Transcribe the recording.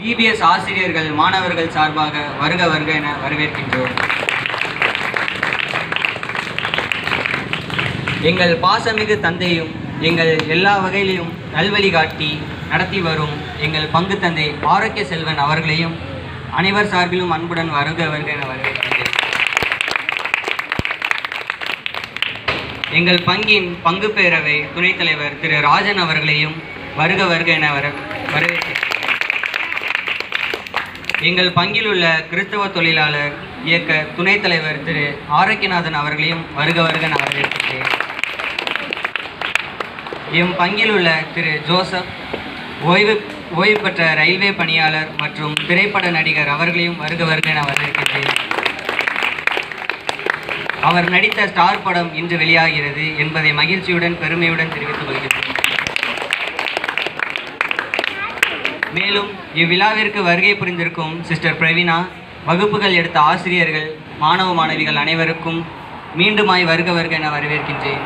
PBS ஆசிரியர்கள் மாணவர்கள் சார்பாக வருக வருக என வரவேற்கின்றோம். எங்கள் பாசமிகு தந்தையும் எங்கள் எல்லா வகையிலும் நல்வழி காட்டி நடத்தி வரும் எங்கள் பங்கு தந்தை ஆரோக்கிய செல்வன் அவர்களையும் அனைவர் சார்பிலும் அன்புடன் வருக வருக என வரவேற்கின்றேன். எங்கள் பங்கின் பங்கு பேரவை துணைத் தலைவர் திரு ராஜன் அவர்களையும் வருக வருக என வர வரவேற்கிறேன் எங்கள் பங்கில் உள்ள கிறிஸ்தவ தொழிலாளர் இயக்க துணைத் தலைவர் திரு ஆரோக்கியநாதன் அவர்களையும் வருக வருக நான் வரவேற்கிறேன். எம் பங்கில் உள்ள திரு ஜோசப் ஓய்வு ஓய்வு பெற்ற ரயில்வே பணியாளர் மற்றும் திரைப்பட நடிகர் அவர்களையும் வருக வருக நான் வரவேற்கிறேன். அவர் நடித்த ஸ்டார் படம் இன்று வெளியாகிறது என்பதை மகிழ்ச்சியுடன் பெருமையுடன் தெரிவித்துக் கொள்கிறேன். மேலும் இவ்விழாவிற்கு வருகை புரிந்திருக்கும் சிஸ்டர் பிரவீனா வகுப்புகள் எடுத்த ஆசிரியர்கள் மாணவ மாணவிகள் அனைவருக்கும் மீண்டுமாய் வருக வருக என வரவேற்கின்றேன்.